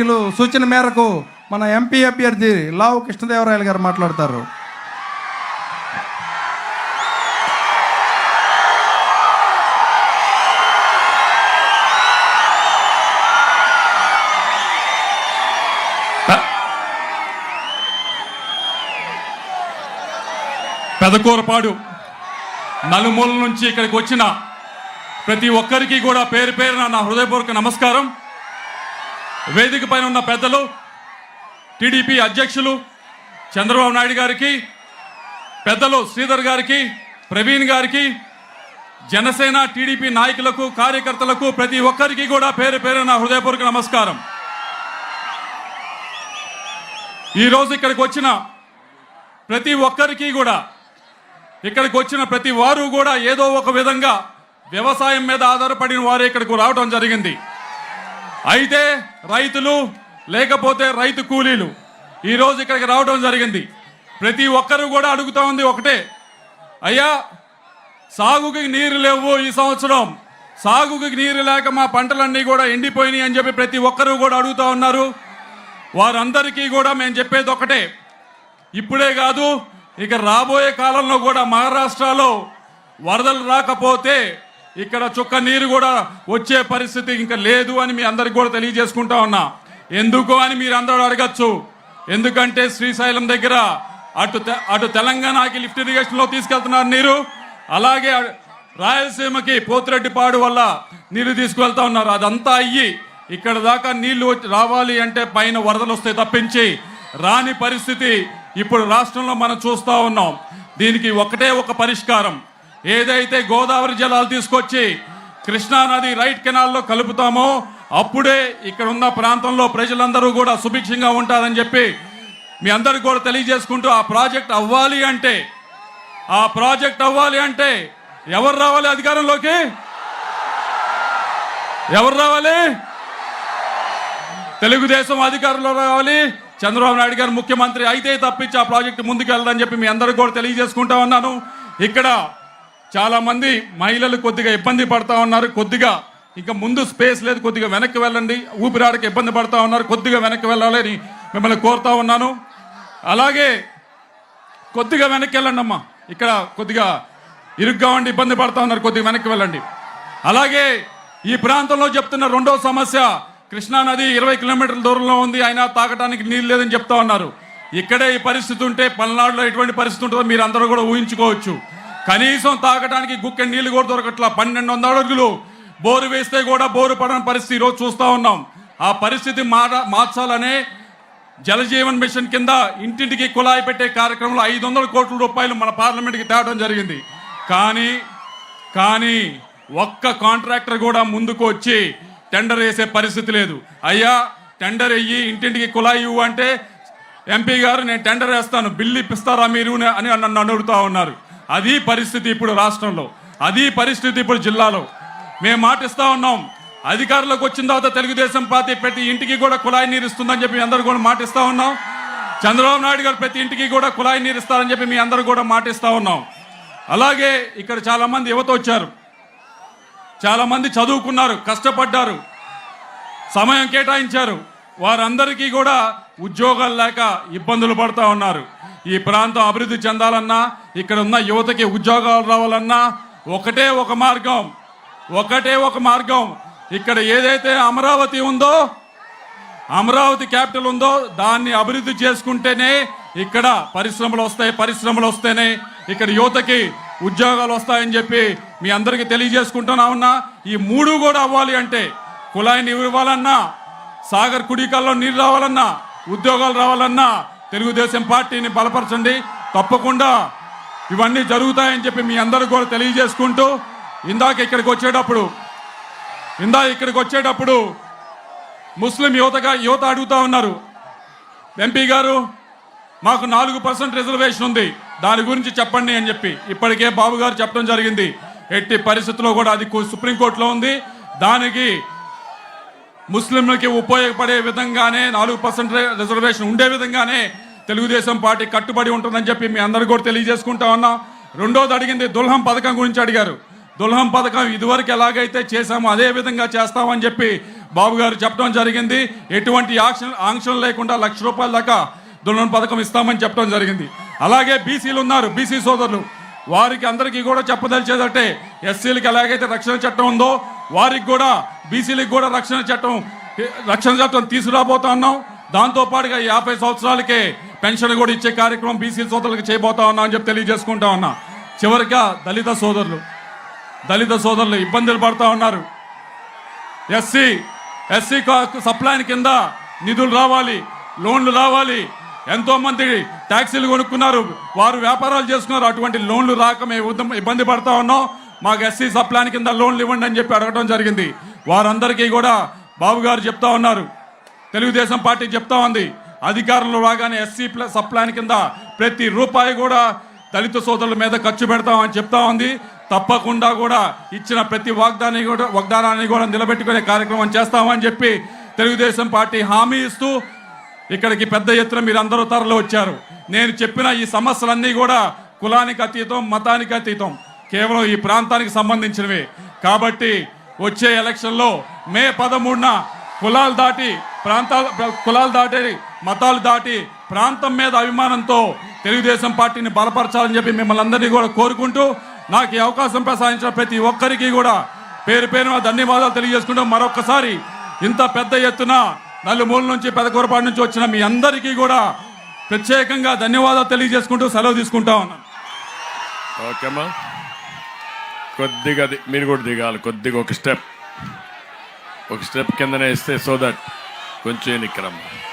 వీళ్ళు సూచన మేరకు మన ఎంపీ అభ్యర్థి లావు కృష్ణదేవరాయలు గారు మాట్లాడతారు. పెదకూరపాడు నలుమూల నుంచి ఇక్కడికి వచ్చిన ప్రతి ఒక్కరికి కూడా పేరు పేరున నా హృదయపూర్వక నమస్కారం. వేదిక పైన ఉన్న పెద్దలు టీడీపీ అధ్యక్షులు చంద్రబాబు నాయుడు గారికి పెద్దలు శ్రీధర్ గారికి ప్రవీణ్ గారికి జనసేన టీడీపీ నాయకులకు కార్యకర్తలకు ప్రతి ఒక్కరికి కూడా పేరు పేరు నా హృదయపూర్వక నమస్కారం. ఈరోజు ఇక్కడికి వచ్చిన ప్రతి ఒక్కరికి కూడా ఇక్కడికి వచ్చిన ప్రతి వారు కూడా ఏదో ఒక విధంగా వ్యవసాయం మీద ఆధారపడిన వారు ఇక్కడికి రావడం జరిగింది. అయితే రైతులు లేకపోతే రైతు కూలీలు ఈరోజు ఇక్కడికి రావడం జరిగింది. ప్రతి ఒక్కరు కూడా అడుగుతా ఉంది ఒకటే. అయ్యా సాగుకి నీరు లేవు ఈ సంవత్సరం. సాగుకి నీరు లేక మా పంటలన్నీ కూడా ఎండిపోయినాయి అని చెప్పి ప్రతి ఒక్కరు కూడా అడుగుతా ఉన్నారు. వారందరికీ కూడా మేము చెప్పేది ఒకటే. ఇప్పుడే కాదు ఇక రాబోయే కాలంలో కూడా మహారాష్ట్రలో వరదలు రాకపోతే ఇక్కడ చుక్క నీరు కూడా వచ్చే పరిస్థితి ఇంకా లేదు అని మీ అందరికి కూడా తెలియజేసుకుంటా ఉన్నా. ఎందుకు అని మీరు అందరూ అడగచ్చు. ఎందుకంటే శ్రీశైలం దగ్గర అటు తె- అటు తెలంగాణకి లిఫ్ట్ ఇరిగేషన్లో తీసుకెళ్తున్నారు నీరు. అలాగే రాయలసీమకి పోతిరెడ్డిపాడు వల్ల నీరు తీసుకువెళ్తా ఉన్నారు. అదంతా అయ్యి ఇక్కడ దాకా నీళ్ళు వచ్చి రావాలి అంటే పైన వరదలు వస్తే తప్పించి రాని పరిస్థితి ఇప్పుడు రాష్ట్రంలో మనం చూస్తూ ఉన్నాం. దీనికి ఒకటే ఒక పరిష్కారం. ఏదైతే గోదావరి జలాలు తీసుకొచ్చి కృష్ణా నది రైట్ కెనాల్లో కలుపుతామో అప్పుడే ఇక్కడ ఉన్న ప్రాంతంలో ప్రజలందరూ కూడా సుభిక్షంగా ఉంటారని చెప్పి మీ అందరికి కూడా తెలియజేసుకుంటూ ఆ ప్రాజెక్ట్ అవ్వాలి అంటే ఆ ప్రాజెక్ట్ అవ్వాలి అంటే ఎవరు రావాలి అధికారంలోకి? ఎవరు రావాలి? తెలుగుదేశం అధికారంలో రావాలి. చంద్రబాబు నాయుడు గారు ముఖ్యమంత్రి అయితే తప్పించి ఆ ప్రాజెక్టు ముందుకు వెళ్ళదని చెప్పి మీ అందరికి కూడా తెలియజేసుకుంటా ఉన్నాను. ఇక్కడ చాలా మంది మహిళలు కొద్దిగా ఇబ్బంది పడతా ఉన్నారు. కొద్దిగా ఇంకా ముందు స్పేస్ లేదు. కొద్దిగా వెనక్కి వెళ్ళండి. ఊపిరాడకి ఇబ్బంది పడతా ఉన్నారు. కొద్దిగా వెనక్కి వెళ్ళాలని మిమ్మల్ని కోరుతా ఉన్నాను. అలాగే కొద్దిగా వెనక్కి వెళ్ళండి అమ్మా ఇక్కడ కొద్దిగా ఇరుగ్గా ఉండి ఇబ్బంది పడతా ఉన్నారు. కొద్దిగా వెనక్కి వెళ్ళండి. అలాగే ఈ ప్రాంతంలో చెప్తున్న రెండో సమస్య కృష్ణా నది ఇరవై కిలోమీటర్ల దూరంలో ఉంది. అయినా తాగటానికి నీళ్ళు లేదని చెప్తా ఉన్నారు. ఇక్కడే ఈ పరిస్థితి ఉంటే పల్నాడులో ఎటువంటి పరిస్థితి ఉంటుందో మీరు అందరూ కూడా ఊహించుకోవచ్చు. కనీసం తాగటానికి గుక్కె నీళ్ళు కూడా దొరకట్లా. పన్నెండు వందల అడుగులు. బోరు వేస్తే కూడా బోరు పడని పరిస్థితి ఈరోజు చూస్తూ ఉన్నాం. ఆ పరిస్థితి మార మార్చాలనే జలజీవన్ మిషన్ కింద ఇంటింటికి కుళాయి పెట్టే కార్యక్రమంలో ఐదు వందల కోట్ల రూపాయలు మన పార్లమెంట్కి తేవడం జరిగింది. కానీ కానీ ఒక్క కాంట్రాక్టర్ కూడా ముందుకు వచ్చి టెండర్ వేసే పరిస్థితి లేదు. అయ్యా టెండర్ వెయ్యి ఇంటింటికి కుళాయి ఇవ్వు అంటే ఎంపీ గారు నేను టెండర్ వేస్తాను బిల్లు ఇప్పిస్తారా మీరు అని నన్ను అడుగుతా ఉన్నారు. అది పరిస్థితి ఇప్పుడు రాష్ట్రంలో అది పరిస్థితి ఇప్పుడు జిల్లాలో. మేము మాటిస్తా ఉన్నాం అధికారంలోకి వచ్చిన తర్వాత తెలుగుదేశం పార్టీ ప్రతి ఇంటికి కూడా కుళాయి నీరు ఇస్తుందని చెప్పి అందరూ కూడా మాటిస్తా ఉన్నాం. చంద్రబాబు నాయుడు గారు ప్రతి ఇంటికి కూడా కుళాయి నీరు ఇస్తారని చెప్పి మీ అందరూ కూడా మాటిస్తా ఉన్నాం. అలాగే ఇక్కడ చాలామంది యువత వచ్చారు. చాలామంది చదువుకున్నారు కష్టపడ్డారు. సమయం కేటాయించారు. వారందరికీ కూడా ఉద్యోగాలు లేక ఇబ్బందులు పడుతూ ఉన్నారు. ఈ ప్రాంతం అభివృద్ధి చెందాలన్నా ఇక్కడ ఉన్న యువతకి ఉద్యోగాలు రావాలన్నా ఒకటే ఒక మార్గం ఒకటే ఒక మార్గం. ఇక్కడ ఏదైతే అమరావతి ఉందో అమరావతి క్యాపిటల్ ఉందో దాన్ని అభివృద్ధి చేసుకుంటేనే ఇక్కడ పరిశ్రమలు వస్తాయి పరిశ్రమలు వస్తేనే ఇక్కడ యువతకి ఉద్యోగాలు వస్తాయని చెప్పి మీ అందరికీ తెలియజేసుకుంటున్నా ఉన్నా ఈ మూడు కూడా అవ్వాలి అంటే కులాయిని ఇవ్వాలన్నా సాగర్ కుడికల్లో నీరు రావాలన్నా ఉద్యోగాలు రావాలన్నా తెలుగుదేశం పార్టీని బలపరచండి. తప్పకుండా ఇవన్నీ జరుగుతాయని చెప్పి మీ అందరూ కూడా తెలియజేసుకుంటూ ఇందాక ఇక్కడికి వచ్చేటప్పుడు ఇందా ఇక్కడికి వచ్చేటప్పుడు ముస్లిం యువతగా యువత అడుగుతా ఉన్నారు. ఎంపీ గారు మాకు నాలుగు పర్సెంట్ రిజర్వేషన్ ఉంది. దాని గురించి చెప్పండి అని చెప్పి. ఇప్పటికే బాబు గారు చెప్పడం జరిగింది. ఎట్టి పరిస్థితుల్లో కూడా అది సుప్రీంకోర్టులో ఉంది. దానికి ముస్లింలకి ఉపయోగపడే విధంగానే నాలుగు పర్సెంట్ రిజర్వేషన్ ఉండే విధంగానే తెలుగుదేశం పార్టీ కట్టుబడి ఉంటుందని చెప్పి మీ అందరు కూడా తెలియజేసుకుంటా ఉన్నాం. రెండోది అడిగింది దుల్హం పథకం గురించి అడిగారు. దుల్హం పథకం ఇదివరకు ఎలాగైతే చేశామో అదే విధంగా చేస్తామని చెప్పి బాబు గారు చెప్పడం జరిగింది. ఎటువంటి యాక్షన్ ఆంక్షలు లేకుండా లక్ష రూపాయల దాకా దుల్హం పథకం ఇస్తామని చెప్పడం జరిగింది. అలాగే బీసీలు ఉన్నారు బీసీ సోదరులు. వారికి అందరికీ కూడా చెప్పదలిచేదంటే ఎస్సీలకి ఎలాగైతే రక్షణ చట్టం ఉందో వారికి కూడా బీసీలకు కూడా రక్షణ చట్టం రక్షణ చట్టం తీసుకురాబోతా ఉన్నాం. దాంతో పాటుగా యాభై సంవత్సరాలకే పెన్షన్ కూడా ఇచ్చే కార్యక్రమం బీసీ సోదరులకు చేయబోతా ఉన్నాం అని చెప్పి తెలియజేసుకుంటా ఉన్నా. చివరిగా దళిత సోదరులు దళిత సోదరులు ఇబ్బందులు పడతా ఉన్నారు. ఎస్సీ ఎస్సీ సప్లైన్ కింద నిధులు రావాలి లోన్లు రావాలి. ఎంతో మంది ట్యాక్సీలు కొనుక్కున్నారు. వారు వ్యాపారాలు చేసుకున్నారు. అటువంటి లోన్లు రాక మేము ఇబ్బంది పడతా ఉన్నాం. మాకు ఎస్సీ సప్లాన్ కింద లోన్లు ఇవ్వండి అని చెప్పి అడగడం జరిగింది. వారందరికీ కూడా బాబు గారు చెప్తా ఉన్నారు. తెలుగుదేశం పార్టీ చెప్తా ఉంది. అధికారంలో రాగానే ఎస్సీ ప్లస్ కింద ప్రతి రూపాయి కూడా దళిత సోదరుల మీద ఖర్చు పెడతామని చెప్తా ఉంది. తప్పకుండా కూడా ఇచ్చిన ప్రతి వాగ్దాన్ని కూడా వాగ్దానాన్ని కూడా నిలబెట్టుకునే కార్యక్రమం చేస్తామని చెప్పి తెలుగుదేశం పార్టీ హామీ ఇస్తూ ఇక్కడికి పెద్ద ఎత్తున మీరు అందరూ తరలి వచ్చారు. నేను చెప్పిన ఈ సమస్యలన్నీ కూడా కులానికి అతీతం మతానికి అతీతం. కేవలం ఈ ప్రాంతానికి సంబంధించినవి. కాబట్టి వచ్చే ఎలక్షన్లో మే పదమూడున కులాలు దాటి ప్రాంతాలు కులాలు దాటి మతాలు దాటి ప్రాంతం మీద అభిమానంతో తెలుగుదేశం పార్టీని బలపరచాలని చెప్పి మిమ్మల్ని అందరినీ కూడా కోరుకుంటూ నాకు ఈ అవకాశం ప్రసాదించిన ప్రతి ఒక్కరికి కూడా పేరు పేరున ధన్యవాదాలు తెలియజేసుకుంటూ మరొకసారి ఇంత పెద్ద ఎత్తున నలుమూల నుంచి పెదకూరపాటి నుంచి వచ్చిన మీ అందరికీ కూడా ప్రత్యేకంగా ధన్యవాదాలు తెలియజేసుకుంటూ సెలవు తీసుకుంటా ఉన్నాను. ఓకేమ్మా కొద్దిగా ది- మీరు కూడా దిగాలి. కొద్దిగా ఒక స్టెప్. ఒక స్టెప్ కిందనే ఇస్తే సో దట్ కొంచెం ఎన్నికరమ్మా